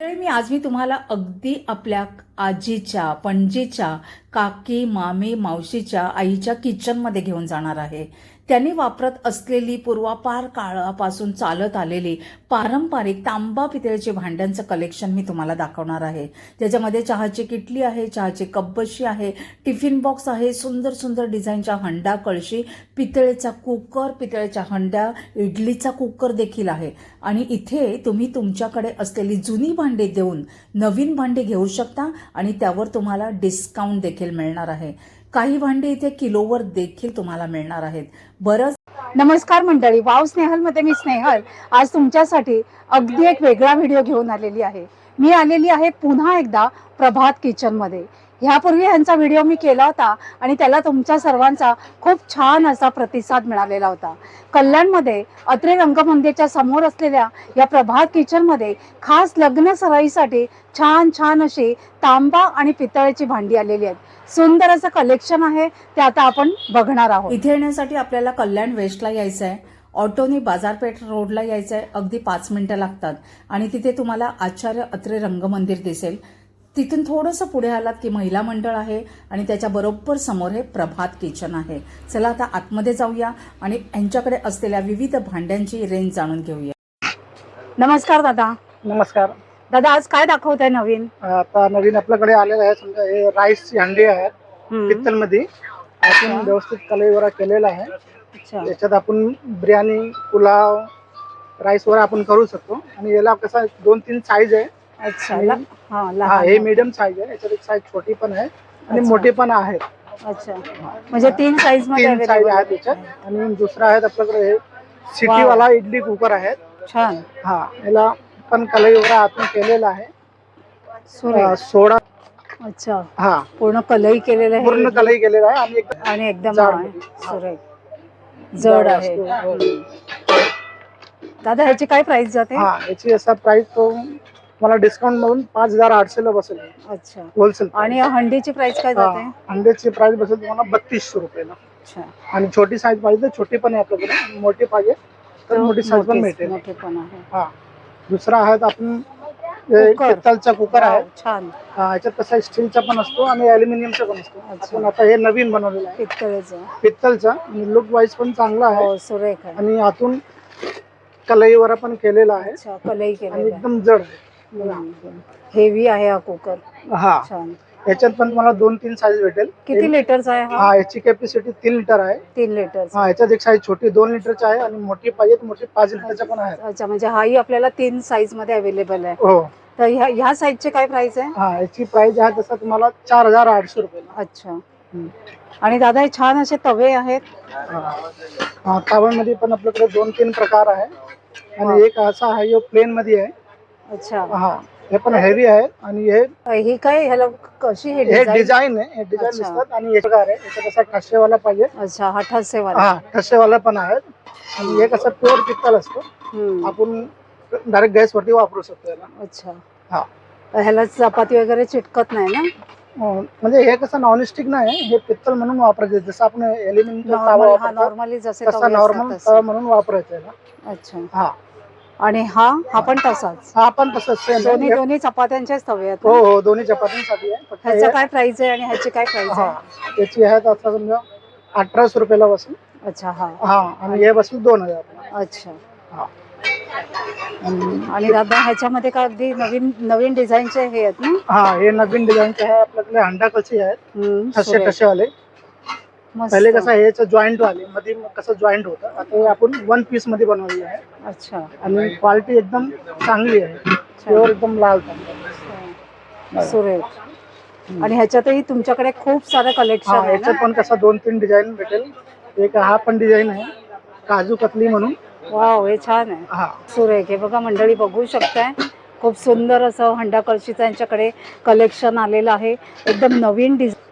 मी आज मी तुम्हाला अगदी आपल्या आजीच्या पणजीच्या काकी मामी मावशीच्या आईच्या किचनमध्ये घेऊन जाणार आहे. त्यांनी वापरत असलेली पूर्वापार काळापासून चालत आलेली पारंपरिक तांबा पितळेचे भांड्यांचं कलेक्शन मी तुम्हाला दाखवणार आहे. त्याच्यामध्ये चहाची किटली आहे चहाची कपबशी आहे टिफिन बॉक्स आहे सुंदर सुंदर डिझाईनच्या हंडा कळशी पितळेचा कुकर पितळेच्या हंड्या इडलीचा कुकर देखील आहे. आणि इथे तुम्ही तुमच्याकडे असलेली जुनी भांडी देऊन नवीन भांडी घेऊ शकता आणि त्यावर तुम्हाला डिस्काउंट देखील मिळणार आहे. काही भांडी इथे किलोवर देखील तुम्हाला मिळणार आहेत. बरंच नमस्कार मंडळी वाव स्नेहलमध्ये मी स्नेहल. आज तुमच्यासाठी अगदी एक वेगळा व्हिडिओ घेऊन आलेली आहे. मी आलेली आहे पुन्हा एकदा प्रभात किचनमध्ये. ह्यापूर्वी ह्यांचा व्हिडिओ मी केला होता आणि त्याला तुमच्या सर्वांचा खूप छान असा प्रतिसाद मिळालेला होता. कल्याणमध्ये अत्रे रंगमंदिरच्या समोर असलेल्या या प्रभात किचनमध्ये खास लग्न सराईसाठी छान छान अशी तांबा आणि पितळेची भांडी आलेली आहेत. सुंदर असं कलेक्शन आहे ते आता आपण बघणार आहोत. इथे येण्यासाठी आपल्याला कल्याण वेस्टला यायचं आहे ऑटोने बाजारपेठ रोडला यायचं आहे अगदी पाच मिनिटं लागतात. आणि तिथे तुम्हाला आचार्य अत्रे रंगमंदिर दिसेल. तिथून थोडंसं पुढे आलात की महिला मंडळ आहे आणि त्याच्या बरोबर समोर हे प्रभात किचन आहे. चला आता आतमध्ये जाऊया आणि यांच्याकडे असलेल्या विविध भांड्यांची रेंज जाणून घेऊया. नमस्कार दादा. नमस्कार. दादा आज काय दाखवत आहे नवीन? आता नवीन आपल्याकडे आलेलं आहे समजा हे राईस हंडी आहे हम्म. पित्तलमध्ये आपण. व्यवस्थित कलई केलेला आहे. याच्यात आपण बिर्याणी पुलाव राईस वगैरे आपण करू शकतो. आणि याला कसं दोन तीन साईज आहे. अच्छा ला- हा हा लहान हे मीडियम साईज आहे याच्यात एक साईज छोटी पण आहे आणि अच्छा. मोठी पण आहे. अच्छा. म्हणजे तीन साईजमध्ये तीन साईज available आहेत याच्यात. आणि दुसरा आहे आपल्याकडे हे सिटी वाला इडली कुकर आहे छान. हा याला पण कलई वगैरे आपण केलेला आहे. सुरेख. अं, सोडा अच्छा. हा. पूर्ण कलई केलेलं पूर्ण आहे कलई केलेला आहे आणि एक आणि एकदम जाड हा, मध्ये. सुरेख. जड आहे. असतो. दादा ह्याची काय प्राइस जाते? हा याची असा प्राइस तो मला डिस्काउंट म्हणून पाच हजार आठशे ला बसेल. अच्छा. होलसेल आणि हंडीची प्राइस काय जाते? अंड्याची प्राइस बसेल तुम्हाला बत्तीसशे रुपयेला. अच्छा. आणि छोटी साईज पाहिजे तर छोटी पण आहे आपल्याकडे. मोठी पाहिजे तर मोठी साईज पण मिळते मोठी पण आहे. हा. दुसरा आहे आपण कुकर. पित्तलचा कुकर आहे. छान. हा, याच्यात कसा स्टीलचा पण असतो आणि अल्युमिनियमचा पण असतो. आपण आता हे नवीन बनवलेलं आहे. पितळेचं पित्तलचा. आणि लुक वाईज पण चांगला आहे. हो सुरेख आणि आतून कलईवर पण केलेला आहे. कलई केलेलं एकदम जड आहे. हेवी आहे हा कुकर हा. छान. याच्यात पण तुम्हाला दोन तीन साईज भेटेल. किती लिटरचा आहे हा? हा याची कॅपॅसिटी तीन लिटर आहे. तीन लिटरचा हा याच्यात एक साईज छोटी दोन लिटरची आहे आणि मोठी पाहिजे तर मोठी पाच लिटरच्या पण आहे अच्छा म्हणजे हाही आपल्याला तीन साईजमध्ये अवेलेबल आहे. हो. तर ह्या ह्या साईजचे काय प्राइस आहे? हा याची प्राइस आहे तसं तुम्हाला चार हजार आठशे रुपये. अच्छा. आणि दादा हे छान असे तवे आहेत. हा. ताव्यामध्ये पण आपल्याकडे दोन तीन प्रकार आहे. आणि एक असा आहे जो प्लेन मध्ये आहे. अच्छा. हा हे पण हेवी आहे आणि हे ही काय ह्याला कशी हे हे डिझाईन डिझाईन आहे हे डिझाईन अच्छा. दिसतात आणि हे प्रकार आहे ठसेवाला पाहिजे. अच्छा हा ठसेवाला. हा ठसेवाला पण आहे. आणि एक असं प्युअर पित्तल असतो. हम्म. आपण डायरेक्ट गॅसवरती वापरू शकतो याला. अच्छा. हा. ह्याला चपाती वगैरे चिटकत नाही ना? अं, म्हणजे हे कसं नॉनस्टिक नाही हे पित्तल म्हणून वापरायचं. जसं आपण एलिमेंट नॉर्मल हा नॉर्मली जसे तसा तवे नॉर्मल असतात तवा तसे. म्हणून वापरायचं याला. अच्छा. हा. आणि हा हा पण तसाच. हा पण तसंच. same आहे. दोन्ही दोन्ही चपात्यांचेच तवे आहेत हो ना? हो दोन्ही चपातीसाठी आहे. फक्त ह्याचं हे- काय प्राइस आहे आणि ह्याची काय प्राइस हा आहे याची आहे आता समजा अठराशे रुपयाला बसेल. अच्छा हा. हा आणि हे बसेल दोन हजार. अच्छा. हा. आणि दादा ह्याच्यामध्ये काय अगदी नवीन नवीन डिझाईनचे हे आहेत ना? हा हे नवीन डिझाईनचे आहे. आपल्याकडे हंडा कसे आहेत? हम्म, ठसे सुरेख. ठसेवाले मस्त. पहिले कसं याचं जॉईंट वाले मध्ये कसं जॉईंट होतं आता हे आपण वन पीसमध्ये बनवलेलं आहे. अच्छा. आणि क्वालिटी एकदम चांगली आहे. प्युअर एकदम लाल. सुरेख. आणि ह्याच्यातही तुमच्याकडे खूप सारं कलेक्शन हा आहे याच्यात ना पण कसं दोन तीन डिझाईन भेटेल. एक हा पण डिझाईन आहे काजू कतली म्हणून. वाव हे छान आहे. हा. सुरेख हे बघा मंडळी बघू शकताय. खूप सुंदर असं हंडा कळशीचं यांच्याकडे कलेक्शन आलेलं आहे. एकदम नवीन डिझाईन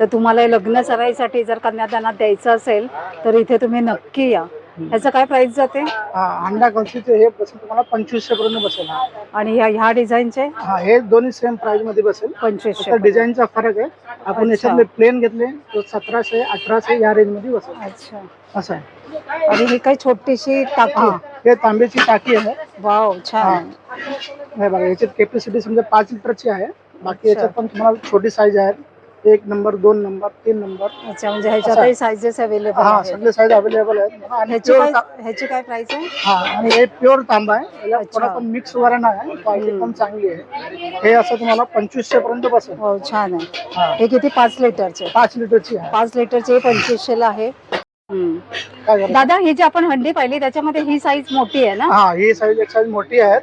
तर तुम्हाला लग्न सराईसाठी जर कन्यादानात द्यायचं असेल तर इथे तुम्ही नक्की या. ह्याचं काय प्राइस जाते? हा अंडा कलसीचे हे बसेल तुम्हाला पंचवीसशे पर्यंत बसेल. आणि ह्या ह्या डिझाईनचे? हा हे दोन्ही सेम प्राइसमध्ये बसेल. पंचवीसशे डिझाईनचा फरक आहे. आपण. याच्यातले प्लेन घेतले तो सतराशे अठराशे या रेंजमध्ये बसेल. अच्छा. असं आहे. आणि ही काही छोटीशी टाकी. हा हे तांब्याची टाकी आहे. वाव छान. हे. बघा याच्यात कॅपॅसिटी समजा पाच लिटरची आहे. बाकी याच्यात पण तुम्हाला छोटी साईज आहे. एक नंबर दोन नंबर तीन नंबर. अच्छा म्हणजे ह्याच्यातही सायझेस अवेलेबल हा आहेत. सगळे साईज अवेलेबल आहेत. आणि ह्याची काय ता- ह्याची काय प्राइस आहे? हा आणि हे प्युअर तांबा आहे. याला अच्छा. थोडा पण मिक्स वरण आहे. क्वालिटी. पण चांगली आहे. हे असं तुम्हाला पंचवीसशे पर्यंत बसेल. हो छान आहे. हा. हे किती? पाच लिटरचे. पाच लिटरची आहे. पाच लिटरचे पंचवीसशे ला आहे. हम्म. काय करायचं? दादा ही जी आपण हंडी पाहिली त्याच्यामध्ये ही साईज मोठी आहे ना? हा ही साईज एक साईज मोठी आहे.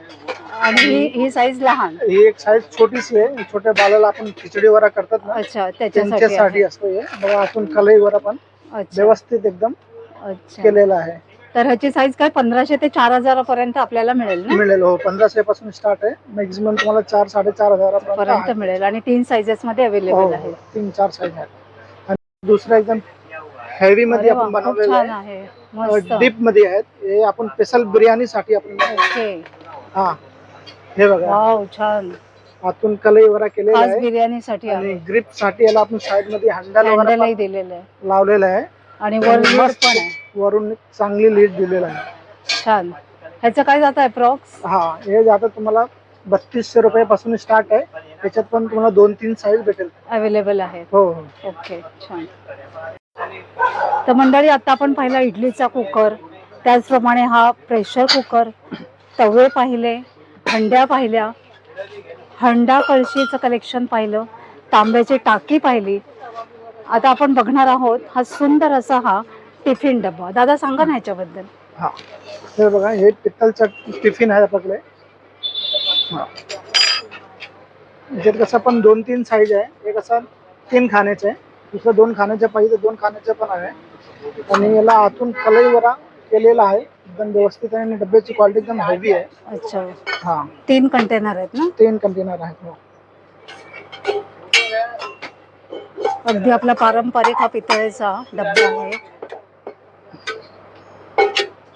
आणि ही ही साईज लहान. ही एक साईज छोटीशी आहे. छोट्या बालाला आपण खिचडी वरा करतात ना अच्छा त्याच्यासाठी. असतो हे बघा कलई वरा पण व्यवस्थित एकदम केलेलं आहे. तर ह्याची साईज काय? पंधराशे ते चार हजार पर्यंत आपल्याला मिळेल ना? मिळेल हो. पंधराशे पासून स्टार्ट आहे. मॅक्झिमम तुम्हाला चार साडेचार हजारापर्यंत. मिळेल. आणि तीन साईजेस मध्ये हो अवेलेबल आहे. तीन चार साईज आहेत आणि दुसरं एकदम हेवी मध्ये आपण बनवलेलं आहे. डीपमध्ये आहेत. हे आपण स्पेशल बिर्याणीसाठी आपण हा. हे बघा. वाव छान. आतून कलई वरा केलेला खास आहे. बिर्याणीसाठी आणि आहे ग्रिपसाठी याला आपण साईडमध्ये हँडल वगैरे हँडलही दिलेलं आहे. पण लावलेलं आहे. आणि वर आणि लीड मस्त पण आहे. वरून चांगली लीड दिलेला आहे. छान. ह्याचं काय जात आहे प्रॉक्स? हा हे आता तुम्हाला बत्तीसशे रुपयापासून स्टार्ट आहे. त्याच्यात पण तुम्हाला दोन तीन साईज भेटेल. अवेलेबल आहे हो हो. ओके छान. तर मंडळी आता आपण पाहिला इडलीचा कुकर त्याचप्रमाणे हा प्रेशर कुकर तवे पाहिले. हंड्या पाहिल्या. हंडा कळशीचं कलेक्शन पाहिलं. तांब्याची टाकी पाहिली. आता आपण बघणार आहोत हा सुंदर असा हा टिफिन डब्बा. दादा सांगा ना ह्याच्याबद्दल. हा. हे बघा हे पित्तलचा टिफिन आहे आपल्याकडे. हा. याच्यात कसं पण दोन तीन साईज आहे. एक असं तीन खाण्याचं आहे. दुसरं दोन खाण्याचं पाहिजे तर दोन खाण्याचं पण आहे. आणि याला आतून कलईवरा केलेला आहे. एकदम व्यवस्थित आहे आणि डब्याची क्वालिटी एकदम हेवी आहे. अच्छा. हा. तीन कंटेनर आहेत ना? तीन कंटेनर आहेत हो. अगदी आपला पारंपरिक हा पितळेचा डब्बा आहे.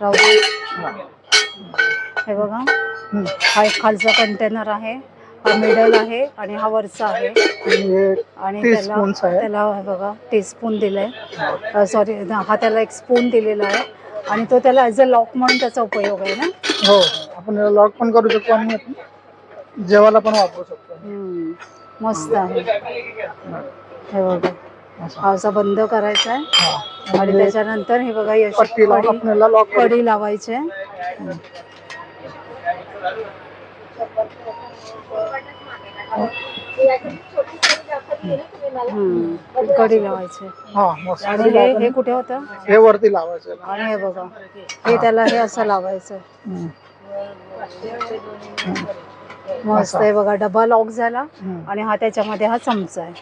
राहू दे. हा. बघा. हम्म. हा एक खालचा कंटेनर आहे. हा मिडल आहे आणि हा वरचा आहे. आणि हे आणि टी त्याला आहे त्याला हे बघा टीस्पून दिलाय. सॉरी हा त्याला एक स्पून दिलेला आहे. आणि तो त्याला ॲज अ लॉक म्हणून त्याचा उपयोग आहे ना हो आपण लॉक पण करू शकतो आणि जेवायला पण वापरू शकतो हम्म. मस्त आहे हे बघा असं. हा असा बंद करायचा आहे हा. आणि त्याच्यानंतर हे बघा ही अशी पट्टी लावून कडी याला लॉक कडी लावायची आहे. हम्म. कडी लावायची. हा मस्त. आणि हे हे कुठे होतं? हे वरती लावायचं. आणि हे बघा. हे त्याला हे असं लावायचं. हम्म. मस्त आहे बघा. डबा लॉक झाला. हम्म. आणि हा त्याच्यामध्ये हा चमचा आहे.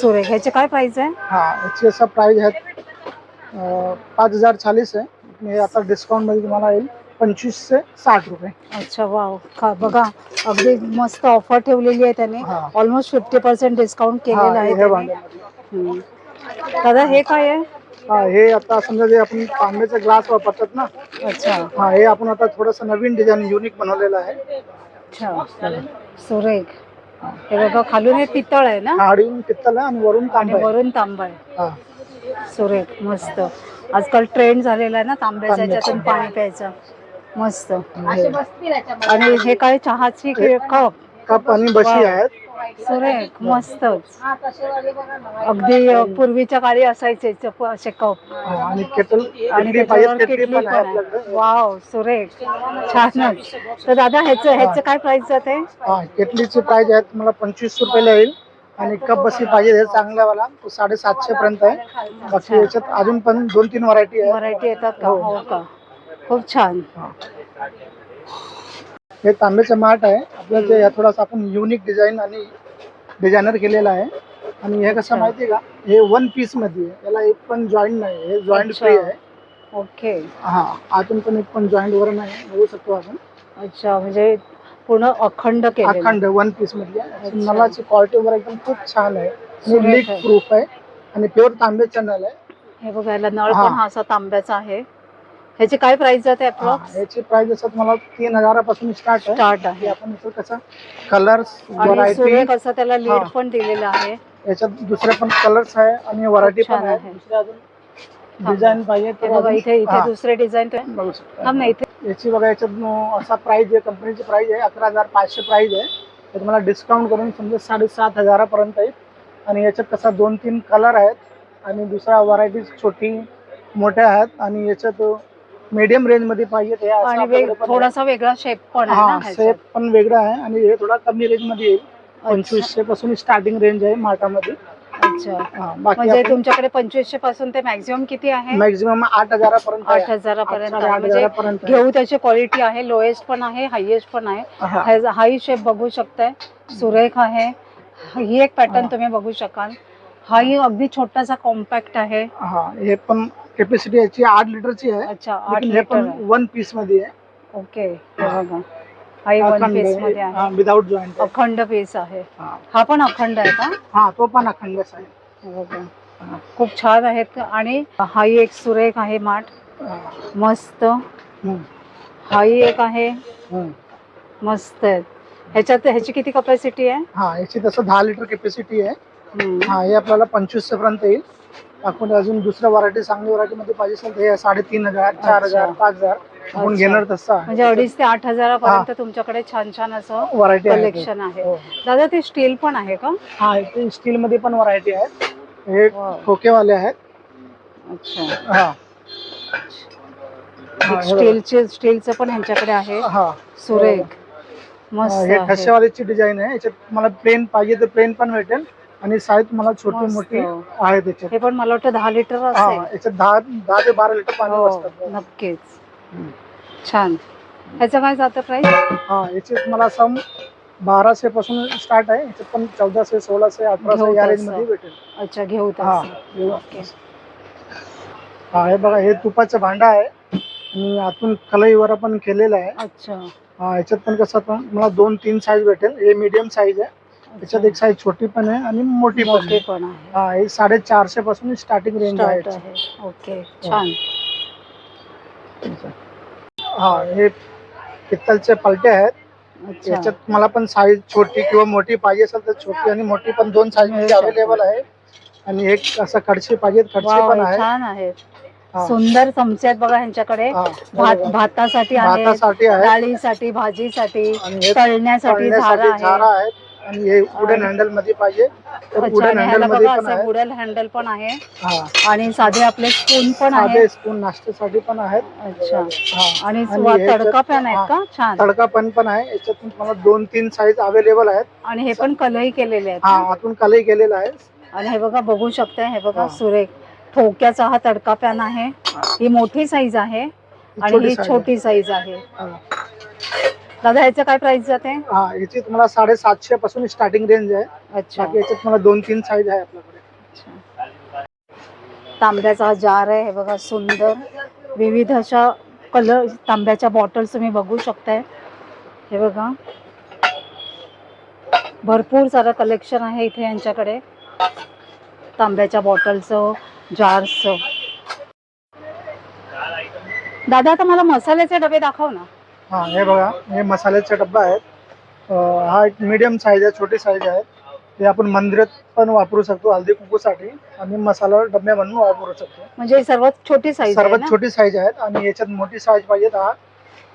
सुरेख ह्याचे काय प्राइस आहे? हा याची असा प्राइस आहे अं, पाच हजार चाळीस आहे. हे आता डिस्काउंटमध्ये तुम्हाला येईल. पंचवीसशे साठ रुपये. अच्छा वाव. खा बघा अगदी मस्त ऑफर ठेवलेली आहे त्याने. हा. ऑलमोस्ट फिफ्टी पर्सेंट डिस्काउंट केलेलं हा, आहे हे त्याने. भांड्यामध्ये. हम्म. दादा हे काय आहे? हा हे आता समजा जे आपण तांब्याचे ग्लास वापरतात ना अच्छा. हा हे आपण आता थोडस नवीन डिझाईन युनिक बनवलेलं आहे. अच्छा सुरेख. हे बघा खालून हे पितळ आहे ना? आडीहून पित्तल आहे आणि वरून आणि तांबा आहे. वरून तांबा आहे. हा. सुरेख मस्त. आजकाल ट्रेंड झालेला आहे ना तांब्याच्या तांब्याचं. ह्याच्यातून पाणी प्यायचं. मस्त. आणि हे. आणि हे काय चहाची कप? कप आणि बशी आहेत. सुरेख मस्तच. अगदी अ, पूर्वीच्या काळी असायचे च- असे कप. हा, आणि केटल आणि केटली त्याच्यावर पाहिजे किटली केटली पण पण आहे. आहे. आपल्याकडे वाव सुरेख. छानच. तर दादा ह्याचं ह्याचं काय प्राइस जाते हा केटलीची प्राइस आहे तुम्हाला पंचवीस रुपयाला येईल आणि कप बसी पाहिजे हे चांगल्यावाला. तो साडेसातशे पर्यंत आहे. बाकी याच्यात अजून पण दोन तीन व्हरायटी आहे व्हरायटी येतात का? हो. हो का? खूप छान हा. तांब्याचं माठ आहे आपलं जे या थोडासा आपण युनिक डिझाईन आणि डिझायनर केलेला आहे आणि हे कसं. माहिती का हे वन पीसमध्ये आहे याला एक पण जॉईंट नाही हे जॉईंट. फ्री आहे ओके हा आतून पण एक पण जॉईंट वर नाही बघू शकतो आपण अच्छा म्हणजे पूर्ण अखंड केलेलं अखंड वन पीस मधली आहे. अच्छा. नलाची क्वालिटी वगैरे एकदम खूप छान आहे लीक. प्रूफ आहे आणि प्युअर तांब्याचा नल आहे हे बघा याला नळ हा. पण हा असा तांब्याचा आहे ह्याची काय प्राइस जाते अप्रॉक्स याची प्राइस असं तुम्हाला तीन हजारापासून स्टार्ट आहे. स्टार्ट हे आहे आपण इथं कसं कलर्स आणि व्हरायटी सुरेख असं त्याला लीड हा. पण दिलेलं आहे. याच्यात दुसरे पण कलर्स आहे आणि व्हरायटी छान पण आहे. आहे. दुसरे अजून डिझाइन पाहिजे हे तर बघा अजून- इथे इथे हा, दुसरे डिझाईन बघू शकता. थांब ना इथे याची बघा याच्यात न- असा प्राइस आहे कंपनीची प्राइस आहे अकरा हजार पाचशे प्राइस आहे. तर तुम्हाला डिस्काउंट करून समजा साडेसात हजारापर्यंत येईल. आणि याच्यात कसा दोन तीन कलर आहेत आणि दुसरा व्हरायटी छोटी मोठ्या आहेत. आणि याच्यात मीडियम रेंजमध्ये पाहिजे ते असं आणि आपल्याकडे वेग- पण आहे. थोडासा वेगळा शेप पण आहे हा पण वेगळा आहे आणि हे थोडा कमी रेंजमध्ये येईल. पंचवीसशे पासून स्टार्टिंग रेंज आहे माटामध्ये अच्छा. हा, बाकी म्हणजे तुमच्याकडे पंचवीसशे पासून ते मॅक्झिमम किती आहे? मॅक्झिमम आठ हजारापर्यंत आहे. आठ हजारापर्यंत म्हणजे हजारापर्यंत आहे. घेऊ त्याची क्वालिटी आहे लोएस्ट पण आहे हायएस्ट पण आहे. हा. हाही शेप बघू शकताय. सुरेख आहे. ही एक पॅटर्न हा. तुम्ही बघू शकाल. हाही अगदी छोटासा कॉम्पॅक्ट आहे. हा हे पण कॅपॅसिटी याची आठ लिटरची आहे. अच्छा आठ लेकिन हे लिटर पण आहे. वन पीसमध्ये आहे. ओके हे बघा. वन पीसमध्ये आहे. विदाउट जॉईंट अखंड पीस आहे. हा. पण अखंड आहे का? हा तो पण अखंडच आहे. हे बघा. खूप छान आहेत. आणि हाही एक सुरेख आहे माठ. हा. मस्त. हम्म. हाही एक आहे. हम्म. मस्त आहेत ह्याच्यात ह्याची किती कपॅसिटी आहे? हा याची तसं दहा लिटर कॅपॅसिटी आहे. हम्म. हा हे आपल्याला पंचवीसशे पर्यंत येईल. आपण अजून दुसऱ्या व्हरायटी चांगली व्हरायटी मध्ये पाहिजे असेल तर हे साडेतीन हजार चार हजार. पाच हजार. आपण अच्छा. घेणार तसं. म्हणजे अडीच ते आठ हजारापर्यंत तुमच्याकडे छान छान असं व्हरायटी कलेक्शन आहे. दादा ते स्टील पण आहे का? हा ते स्टील मध्ये पण व्हरायटी आहेत. हे Wow. खोकेवाले आहेत. अच्छा. हा. हा, हे. स्टीलचे स्टीलचं पण ह्यांच्याकडे आहे. हा. सुरेख. मस्त हे आहे. डिझाईन आहे. याच्यात तुम्हाला प्लेन पाहिजे तर प्लेन पण भेटेल. आणि साईज तुम्हाला छोटी मस्त. मोठी आहे त्याच्यात. हे पण मला वाटतं दहा लिटर हा असेल. याच्यात दहा दहा ते बारा लिटर पाणी हो नक्कीच. छान. ह्याचं काय जातं प्राइस हा याचे तुम्हाला असं बाराशे पासून स्टार्ट आहे. याच्यात पण चौदाशे सोळाशे अठराशे या. रेंजमध्ये भेटेल. अच्छा घेऊ हा. ओके. हा हे बघा हे तुपाचं भांडं आहे. आणि आतून कलईवर पण केलेलं आहे. अच्छा. हा याच्यात पण कसं तुम्हाला दोन तीन साईज भेटेल. हे मीडियम साईज आहे. त्याच्यात एक साईज छोटी पण आहे आणि मोठी पण मोठे आहे. पण आहे. हा हे साडेचारशे पासून स्टार्टिंग रेंज आहे ओके छान. हा हे पित्तलचे पलटे आहेत. अच्छा. याच्यात तुम्हाला पण साईज छोटी किंवा मोठी पाहिजे असेल तर छोटी आणि मोठी पण दोन साईजमध्ये मिळू शकते. अवेलेबल आहे. आणि एक असं कडशी पाहिजे कडशी पण हे आहे. छान आहेत हा. सुंदर चमचे आहेत बघा ह्यांच्याकडे. हा, भात बरोबर. भातासाठी आहे भातासाठी आहे डाळीसाठी भाजीसाठी आणि हे तळण्यासाठी झारा तळण्यासाठी आहे झारा आहेत. आणि हे वुडन हँडलमध्ये पाहिजे. तर अच्छा वुडन आणि हँडल ह्याला मध्ये बघा पण असं आहे. वुडल हँडल पण आहे. हा. आणि साधे आपले स्पून पण आहे साधे स्पून नाश्त्यासाठी पण आहेत. अच्छा. हा. आणि तडका पॅन आहेत. का? छान. तडका पण पण आहे. याच्यातून तुम्हाला दोन तीन साईज अवेलेबल आहेत. आणि हे पण कलही केलेले आहेत हा ना? आतून कलई केलेला आहे. आणि हे बघा बघू शकताय. हे बघा हा. सुरेख. ठोक्याचा हा तडका पॅन आहे. ही मोठी साईज आहे. आणि छोटी ही size छोटी साईज आहे आहे. हा. दादा ह्याचं काय प्राइस जाते? हा याची तुम्हाला साडेसातशे पासून स्टार्टिंग रेंज आहे. अच्छा. बाकी याच्यात तुम्हाला दोन तीन साईज आहे आपल्याकडे. तांब्याचा हा जार आहे हे बघा सुंदर. विविध अशा कलर तांब्याच्या बॉटल्स तुम्ही बघू शकताय. हे बघा. भरपूर सारं कलेक्शन आहे इथे यांच्याकडे. तांब्याच्या बॉटलचं जार्सचं दादा आता मला मसाल्याचे डबे दाखव ना. हा हे बघा हे मसाल्याचे डब्बा आहेत. हा एक मीडियम साईज आहे छोटी साईज आहे. ते आपण मंदिरात पण वापरू शकतो हळदी कुंकूसाठी. आणि मसाला डब्या बनवून वापरू शकतो. म्हणजे ही सर्वात छोटी साईज सर्वात छोटी साईज आहेत आणि याच्यात मोठी साईज पाहिजे हा.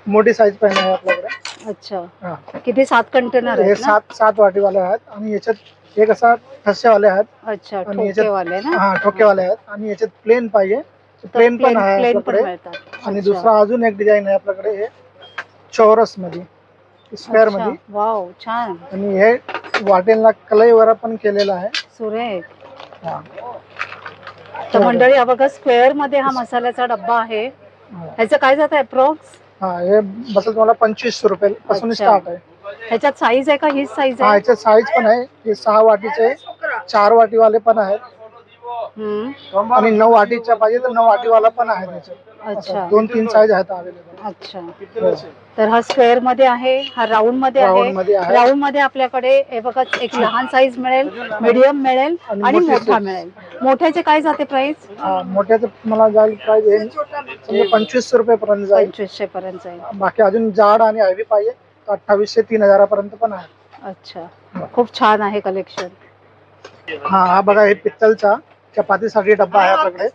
मोठी साईज पण आहे आपल्याकडे. अच्छा. हा. किती? सात कंटेनर हे सात सात वाटीवाले आहेत आणि याच्यात एक असा ठस्सेवाले आहेत. अच्छा आणि याच्यात- हा ठोकेवाले आहेत. आणि याच्यात प्लेन पाहिजे. प्लेन पण आहे आपल्याकडे. आणि. दुसरा अजून एक डिझाईन आहे आपल्याकडे हे चौरसमध्ये स्क्वेअर अच्छा. मध्ये. वाव छान. आणि हे वाटेलला कलईवर पण केलेलं आहे. सुरेख. हा. तर मंडळी हा बघा स्क्वेअरमध्ये हा मसाल्याचा डब्बा आहे. हा. ह्याचं काय जात अप्रोक्स हा हे बसेल तुम्हाला पंचवीसशे रुपये पासून अच्छा. स्टार्ट आहे. ह्याच्यात साईज आहे का? हीच साईज हा आहे? याच्यात साईज पण आहे. हे सहा वाटीचे चार वाटीवाले पण आहेत. हम्म. आणि नऊ वाटीच्या पाहिजे तर नऊ वाटीवाला पण आहे त्याच्यात अच्छा. दोन तीन साईज आहेत अवेलेबल अच्छा. तर हा स्क्वेअरमध्ये आहे हा राऊंडमध्ये आहे. मध्ये आहे. राऊंडमध्ये आपल्याकडे हे बघा एक लहान साईज मिळेल मीडियम मिळेल आणि आणि मोठी मोठा size. मिळेल. मोठ्याचे काय जाते प्राइस हा, मोठ्याचं तुम्हाला जाईल प्राइस येईल समजा पंचवीसशे रुपये पर्यंत जाईल. पंचवीसशे पर्यंत जाईल. बाकी अजून जाड आणि हॅवी पाहिजे तर अठ्ठावीसशे तीन हजारापर्यंत पण आहे. अच्छा. खूप छान आहे कलेक्शन हा हा बघा हे पित्तलचा चपातीसाठी डब्बा आहे आपल्याकडे.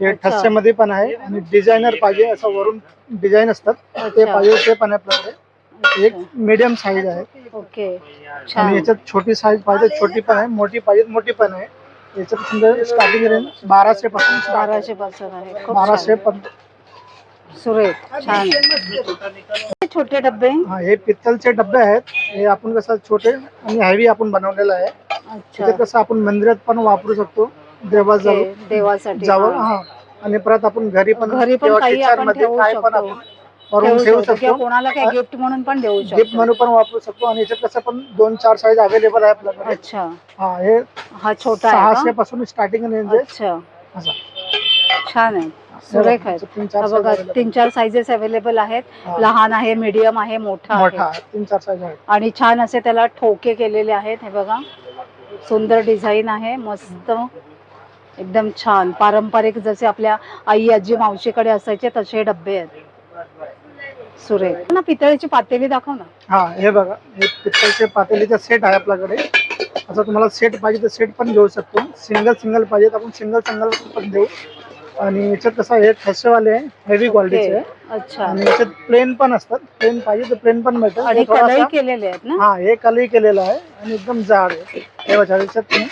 हे अच्छा. ठस्सेमध्ये पण आहे. आणि डिझायनर पाहिजे असं वरून डिझाईन असतात. ते. पाहिजे ते पण आहे आपल्याकडे. एक मीडियम साईज आहे. ओके. आणि छान. याच्यात छोटी साईज पाहिजे छोटी पण आहे. मोठी पाहिजे मोठी पण आहे. याच्यात समजा स्टार्टिंग रेंज बाराशे पासून start आहे. बाराशे पासून आहे. खूप बाराशे छान. पण सुरेख छान. हे छोटे डब्बे हा हे पित्तलचे डबे आहेत. हे आपण कसं छोटे आणि हॅवी आपण बनवलेलं आहे. अच्छा. त्याच्यात कसं आपण मंदिरात पण वापरू शकतो. देवाजवळ ओके, देवासाठी जवळ हा. हा. आणि परत आपण घरी पण घरी पण किंवा काही kitchen आपण मध्ये ठेवू काय पण शकतो. आपण ठेवू ठेवू शकतो. किंवा शकतो. कोणाला काय गिफ्ट म्हणून पण देऊ गिफ्ट शकतो. म्हणून पण वापरू शकतो. आणि याच्यात कसं पण दोन चार साईज अवेलेबल आहे आपल्याकडे. अच्छा. हा हे हा छोटा आहे का? पासून स्टार्टिंग रेंज आहे. अच्छा. असं. छान आहे. सुरेख आहे. तीन हा चार बघा. तीन चार साईजेस अवेलेबल आहेत. हा. लहान आहे मीडियम आहे मोठा मोठा आहे. आहे. तीन चार साईज आहेत. आणि छान असे त्याला ठोके केलेले आहेत. हे बघा. सुंदर डिझाईन आहे. मस्त. एकदम छान. पारंपरिक जसे आपल्या आई आजी मावशीकडे असायचे तसे डब्बे आहेत. सुरेख. ना पितळेची पातेली दाखव ना. हा हे बघा. हे पित्तलचे पातेलीचा सेट आहे आपल्याकडे. असं तुम्हाला सेट पाहिजे तर सेट पण घेऊ शकतो. सिंगल सिंगल पाहिजे तर आपण सिंगल सिंगल पण देऊ. आणि याच्यात कसं आहे ठसेवाले आहे हेवी क्वालिटीचे आहे अच्छा. आणि याच्यात प्लेन पण असतात. प्लेन पाहिजे तर प्लेन पण मिळतं आणि हे कलई केलेले आहेत ना? हा हे कलई केलेलं आहे. आणि एकदम जाड आहे. हे बघा याच्यात तुम्ही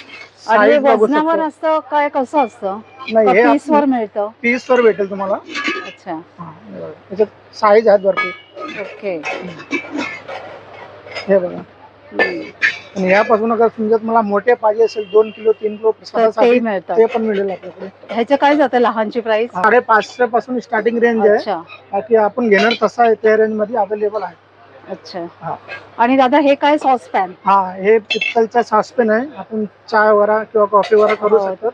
आणि size बघू वजनावर शकता. असतं काय कसं असतं? नाही हे मिळतं? पीस वर भेटेल तुम्हाला. अच्छा. हा, हे बघा. याच्यात साईज आहेत भरपूर. ओके. हे बघा. हम्म. आणि यापासून अगर समजा तुम्हाला मोठे पाहिजे असेल दोन किलो तीन किलो प्रसादासाठी तेही मिळतात. ते पण मिळेल आपल्याकडे. ह्याचं काय जातं लहानची प्राइस साडेपाचशे पासून स्टार्टिंग रेंज आहे. अच्छा. बाकी आपण घेणार तसा आहे त्या रेंजमध्ये अवेलेबल आहे. अच्छा. हा. आणि दादा हे काय सॉसपॅन हा हे पित्तलचा सॉसपेन आहे. आपण चाय वरा किंवा कॉफी वरा करू हो. शकतो.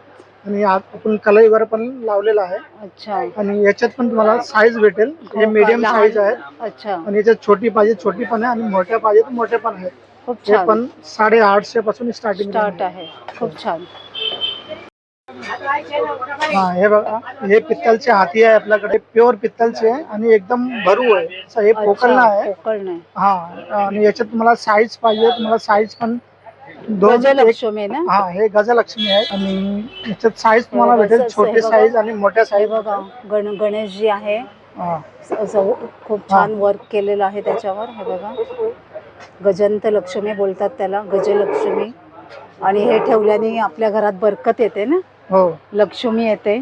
आणि आपण कलई वर पण लावलेला आहे. अच्छा. आणि याच्यात पण तुम्हाला साईज भेटेल. हे हो का? मीडियम लहान- साईज आहे अच्छा. आणि याच्यात छोटी पाहिजे छोटी पण आहे. आणि मोठ्या पाहिजे तर मोठे पण आहे खूप हे छान. पण साडे आठशे पासून स्टार्टिंग स्टार्ट आहे. खूप छान. हा हे बघा हे पित्तलचे हाती आहे आपल्याकडे प्युअर पित्तलचे आहे आणि एकदम भरू आहे. असं हे पोकळ अच्छा, आहे. नाही हा आणि याच्यात तुम्हाला साईज पाहिजे तुम्हाला साईज पण दोन एक- गजलक्ष्मी ना? हा हे गजलक्ष्मी आहे. आणि याच्यात साईज तुम्हाला हे भेटेल छोटी बघा. साईज आणि मोठ्या हे साईज बघा गण गणेशजी आहे. हा. खूप छान वर्क केलेलं आहे त्याच्यावर. हे बघा. गजंत लक्ष्मी बोलतात त्याला गजलक्ष्मी. आणि हे ठेवल्याने आपल्या घरात बरकत येते ना? हो. लक्ष्मी येते.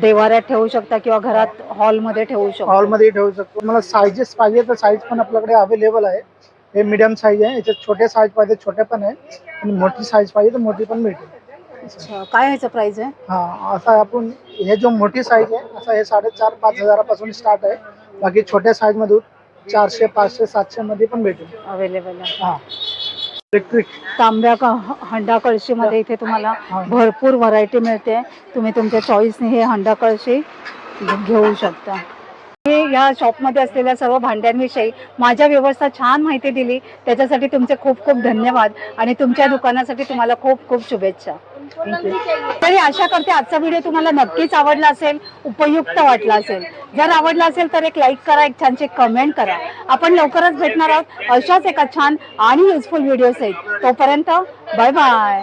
देवाऱ्यात ठेवू शकता किंवा घरात हॉलमध्ये ठेवू शकता. हॉलमध्ये ठेवू शकतो. मला साईजेस पाहिजे तर साईज पण आपल्याकडे अवेलेबल आहे. हे मीडियम साईज आहे. याच्यात छोटे साईज पाहिजे छोटे पण आहे. आणि मोठी साईज पाहिजे तर मोठी पण मिळते अच्छा. काय ह्याचं प्राइस आहे? हा असा आपण हे जो मोठी साईज आहे असा हे साडेचार पाच हजारापासून स्टार्ट आहे. बाकी छोट्या साईजमध्ये चारशे पाचशे सातशे मध्ये पण भेटेल. अवेलेबल आहे. हा. इलेक्ट्रिक तांब्या का हंडा कळशीमध्ये इथे तुम्हाला भरपूर व्हरायटी मिळते. तुम्ही तुमच्या चॉईसने हे हंडा कळशी घेऊ शकता. मी या शॉपमध्ये असलेल्या सर्व भांड्यांविषयी माझ्या व्यवस्था छान माहिती दिली. त्याच्यासाठी तुमचे खूप खूप धन्यवाद आणि तुमच्या दुकानासाठी तुम्हाला खूप खूप शुभेच्छा. तरी आशा करते आजचा व्हिडिओ तुम्हाला नक्कीच आवडला असेल उपयुक्त वाटला असेल. जर आवडला असेल तर एक लाईक करा एक छानशी कमेंट करा. आपण लवकरच भेटणार आहोत अशाच एका छान आणि युजफुल व्हिडिओ सहित. तोपर्यंत बाय बाय